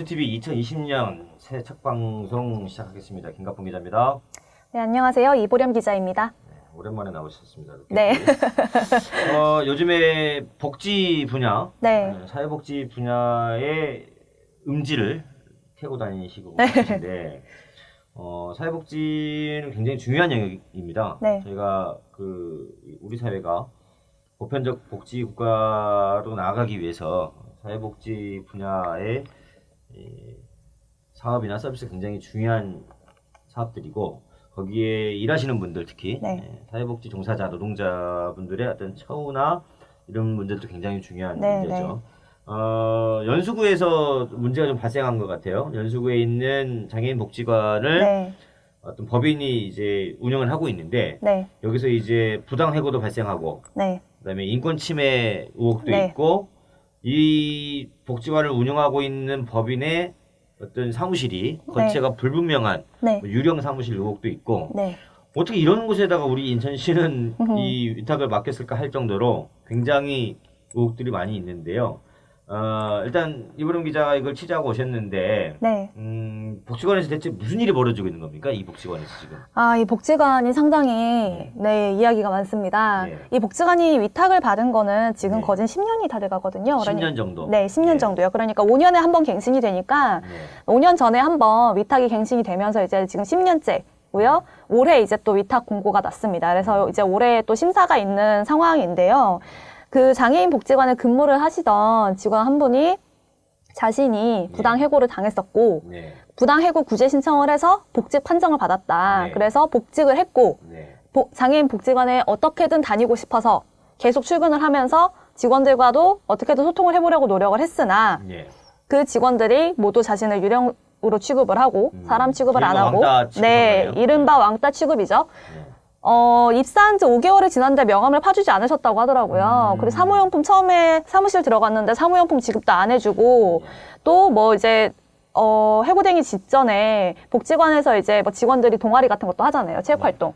인투TV 2020년 새 첫 방송 시작하겠습니다. 김갑봉 기자입니다. 네, 안녕하세요. 이보렴 기자입니다. 네, 오랜만에 나오셨습니다. 네. 어, 요즘에 복지 분야, 네. 어, 사회복지 분야의 음지를 태고 다니시고 네. 계신데, 어, 사회복지는 굉장히 중요한 영역입니다. 네. 저희가 그 우리 사회가 보편적 복지 국가로 나아가기 위해서 사회복지 분야의 이 사업이나 서비스 굉장히 중요한 사업들이고 거기에 일하시는 분들 특히 네. 예, 사회복지 종사자 노동자분들의 어떤 처우나 이런 문제도 굉장히 중요한 네, 문제죠. 어, 연수구에서 문제가 좀 발생한 것 같아요. 연수구에 있는 장애인 복지관을 네. 어떤 법인이 이제 운영을 하고 있는데 네. 여기서 이제 부당 해고도 발생하고 네. 그다음에 인권 침해 의혹도 네. 있고 이 복지관을 운영하고 있는 법인의 어떤 사무실이 거체가 불분명한 네. 뭐 유령 사무실 의혹도 있고 네. 어떻게 이런 곳에다가 우리 인천시는. 이 위탁을 맡겼을까 할 정도로 굉장히 의혹들이 많이 있는데요. 어, 일단 이보름 기자가 이걸 취재하고 오셨는데 네. 음, 복지관에서 대체 무슨 일이 벌어지고 있는 겁니까? 이 복지관에서 지금. 아, 이 복지관이 상당히 네, 이야기가 많습니다. 네. 이 복지관이 위탁을 받은 거는 지금 네. 거진 10년이 다 돼가거든요. 10년 정도. 네, 10년 네. 정도요. 그러니까 5년에 한 번 갱신이 되니까 네. 5년 전에 한 번 위탁이 갱신이 되면서 이제 지금 10년째고요. 올해 이제 또 위탁 공고가 났습니다. 그래서 이제 올해 또 심사가 있는 상황인데요. 그 장애인 복지관에 근무를 하시던 직원 한 분이 자신이 부당 해고를 당했었고 네. 부당 해고 구제 신청을 해서 복직 판정을 받았다. 네. 그래서 복직을 했고 네. 보- 장애인 복지관에 어떻게든 다니고 싶어서 계속 출근을 하면서 직원들과도 어떻게든 소통을 해보려고 노력을 했으나 네. 그 직원들이 모두 자신을 유령 으로 취급을 하고 음, 사람 취급을 안 하고 네 거예요? 이른바 왕따 취급이죠. 네. 어, 입사한 지 5개월이 지났는데 명함을 파주지 않으셨다고 하더라고요. 음. 그리고 사무용품 처음에 사무실 들어갔는데 사무용품 지급도 안 해주고 또 뭐 이제 어, 해고되기 직전에 복지관에서 이제 뭐 직원들이 동아리 같은 것도 하잖아요. 체육활동.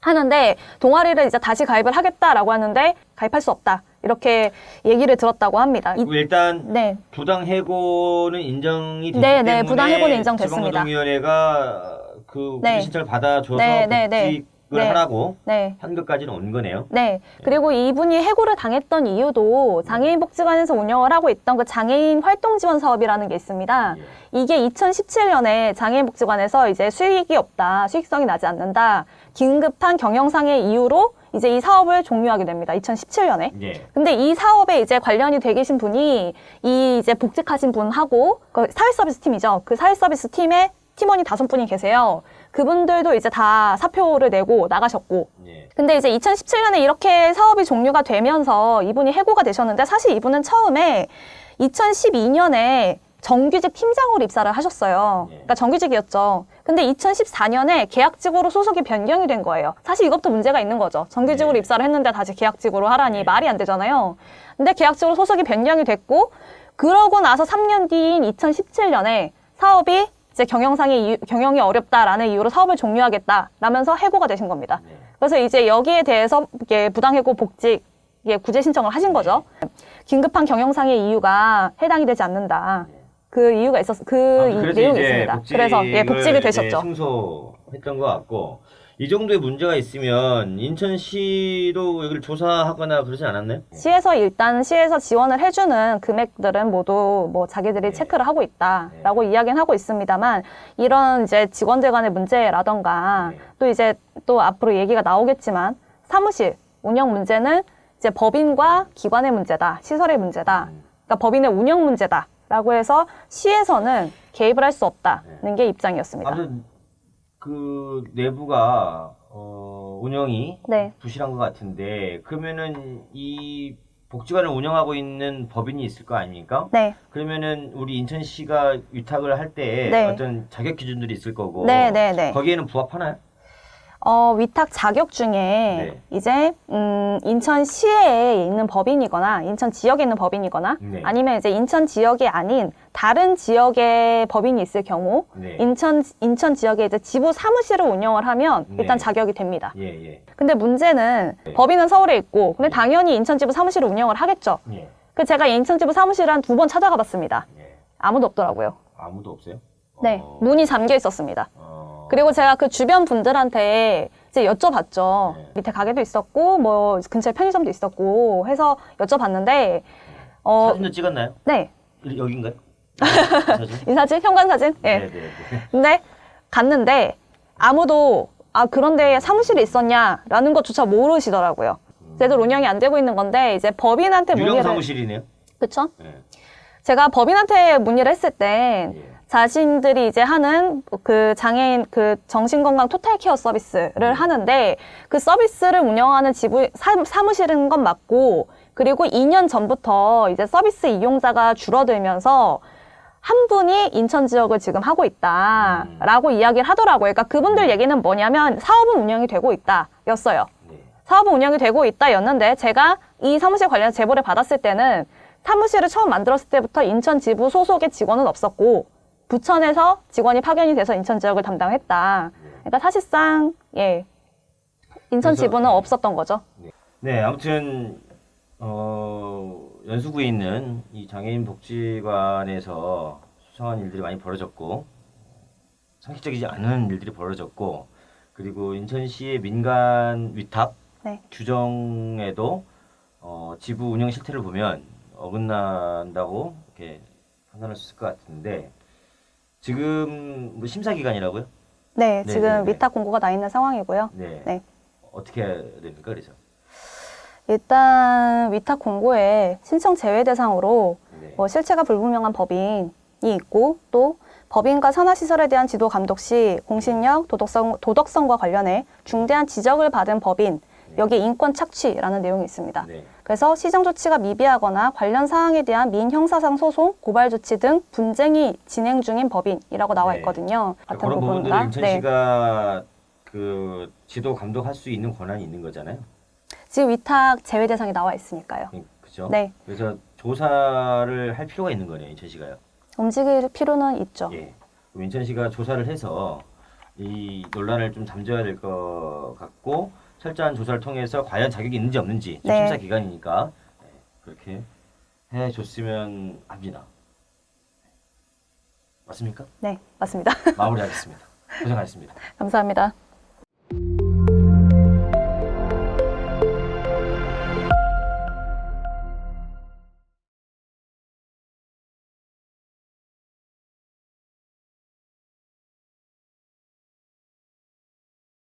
하는데 동아리를 이제 다시 가입을 하겠다라고 하는데 가입할 수 없다. 이렇게 얘기를 들었다고 합니다. 이- 일단 네. 부당 해고는 인정이 됐기 네, 때문에 네, 부당 해고는 인정됐습니다. 지방노동위원회가 그 네. 신청을 받아줘서 네, 네, 네. 복직 을 네. 하라고 네. 한 것까지는 온 거네요. 네. 그리고 이분이 해고를 당했던 이유도 장애인 복지관에서 운영을 하고 있던 그 장애인 활동 지원 사업이라는 게 있습니다. 예. 이게 2017년에 장애인 복지관에서 이제 수익이 없다, 수익성이 나지 않는다, 긴급한 경영상의 이유로 이제 이 사업을 종료하게 됩니다. 2017년에. 예. 근데 이 사업에 이제 관련이 돼 계신 분이 이 이제 복직하신 분하고 그 사회 서비스 팀이죠. 그 사회 서비스 팀에 팀원이 다섯 분이 계세요. 그분들도 이제 다 사표를 내고 나가셨고 예. 근데 이제 2017년에 이렇게 사업이 종료가 되면서 이분이 해고가 되셨는데 사실 이분은 처음에 2012년에 정규직 팀장으로 입사를 하셨어요. 예. 그러니까 정규직이었죠. 근데 2014년에 계약직으로 소속이 변경이 된 거예요. 사실 이것도 문제가 있는 거죠. 정규직으로 예. 입사를 했는데 다시 계약직으로 하라니 예. 말이 안 되잖아요. 근데 계약직으로 소속이 변경이 됐고 그러고 나서 3년 뒤인 2017년에 사업이 이제 경영상의 이유- 경영이 어렵다라는 이유로 사업을 종료하겠다라면서 해고가 되신 겁니다. 네. 그래서 이제 여기에 대해서 이게 부당해고 복직 예, 구제 신청을 하신 거죠. 긴급한 경영상의 이유가 해당이 되지 않는다. 그 이유가 있었 그 아, 이 내용이 있습니다. 그래서 예, 복직이 되셨죠. 승소했던 것 같고 이 정도의 문제가 있으면 인천시도 여기를 조사하거나 그러지 않았나요? 시에서 일단 시에서 지원을 해주는 금액들은 모두 뭐 자기들이 네. 체크를 하고 있다라고 이야기는 하고 있습니다만 이런 이제 직원들 간의 문제라던가 네. 또 이제 또 앞으로 얘기가 나오겠지만 사무실 운영 문제는 이제 법인과 기관의 문제다 시설의 문제다 음. 그러니까 법인의 운영 문제다라고 해서 시에서는 개입을 할 수 없다는 게 입장이었습니다. 아무튼 그 내부가 어, 운영이 네. 부실한 것 같은데 그러면은 이 복지관을 운영하고 있는 법인이 있을 거 아닙니까? 네, 그러면은 우리 인천시가 위탁을 할 때 네. 어떤 자격 기준들이 있을 거고 네, 네, 네. 거기에는 부합하나요? 어, 위탁 자격 중에 네. 이제 음, 인천 시에 있는 법인이거나 인천 지역에 있는 법인이거나 네. 아니면 이제 인천 지역이 아닌 다른 지역의 법인이 있을 경우 네. 인천 인천 지역에 이제 지부 사무실을 운영을 하면 일단 네. 자격이 됩니다. 예, 예. 근데 문제는 네. 법인은 서울에 있고 근데 네. 당연히 인천 지부 사무실을 운영을 하겠죠. 예. 그 제가 인천 지부 사무실을 한두 번 찾아가 봤습니다. 예. 아무도 없더라고요. 아무도 없어요? 네, 어, 문이 잠겨 있었습니다. 어, 그리고 제가 그 주변 분들한테 이제 여쭤봤죠. 네. 밑에 가게도 있었고, 뭐 근처에 편의점도 있었고 해서 여쭤봤는데, 어, 사진도 찍었나요? 네, 이- 여긴가요? 사진? 이 사진, 현관 사진, 예. 네, 네, 네. 근데 갔는데 아무도 아 그런 데에 사무실이 있었냐라는 것조차 모르시더라고요. 제대로 운영이 안 되고 있는 건데 이제 법인한테 유령 문의를 사무실이네요. 그쵸? 네. 제가 법인한테 문의를 했을 땐 예. 자신들이 이제 하는 그 장애인 그 정신건강 토탈 케어 서비스를 하는데 그 서비스를 운영하는 지부 사, 사무실인 건 맞고 그리고 2년 전부터 이제 서비스 이용자가 줄어들면서 한 분이 인천 지역을 지금 하고 있다라고 이야기를 하더라고요. 그러니까 그분들 얘기는 뭐냐면 사업은 운영이 되고 있다였어요. 네. 사업은 운영이 되고 있다였는데 제가 이 사무실 관련 제보를 받았을 때는 사무실을 처음 만들었을 때부터 인천 지부 소속의 직원은 없었고 부천에서 직원이 파견이 돼서 인천 지역을 담당했다. 그러니까 사실상 예 인천 그래서- 지부는 없었던 거죠. 네, 아무튼 어, 연수구에 있는 이 장애인 복지관에서 수상한 일들이 많이 벌어졌고 상식적이지 않은 일들이 벌어졌고 그리고 인천시의 민간 위탁 네. 규정에도 어, 지부 운영 실태를 보면 어긋난다고 이렇게 판단할 수 있을 것 같은데 지금 뭐 심사 기간이라고요? 네, 네, 지금 네, 네. 위탁 공고가 나 있는 상황이고요. 네. 네. 어떻게 해야 됩니까? 그래서 일단 위탁 공고에 신청 제외 대상으로 네. 뭐 실체가 불분명한 법인이 있고 또 법인과 산하 시설에 대한 지도 감독 시 공신력, 도덕성, 도덕성과 관련해 중대한 지적을 받은 법인, 여기 인권 착취라는 내용이 있습니다. 네. 그래서 시정 조치가 미비하거나 관련 사항에 대한 민형사상 소송, 고발 조치 등 분쟁이 진행 중인 법인이라고 나와 네. 있거든요. 그러니까 같은 그런 부분들을 부분과 인천시가 그 지도 감독할 수 있는 권한이 있는 거잖아요. 지금 위탁 제외 대상이 나와 있으니까요. 그죠? 네. 그래서 조사를 할 필요가 있는 거네요, 인천시가요. 움직일 필요는 있죠. 예. 인천시가 조사를 해서 이 논란을 좀 잠재워야 될 것 같고 철저한 조사를 통해서 과연 자격이 있는지 없는지 네. 심사 기간이니까 예, 그렇게 해줬으면 합니다. 맞습니까? 네, 맞습니다. 마무리하겠습니다. 고생하셨습니다. 감사합니다.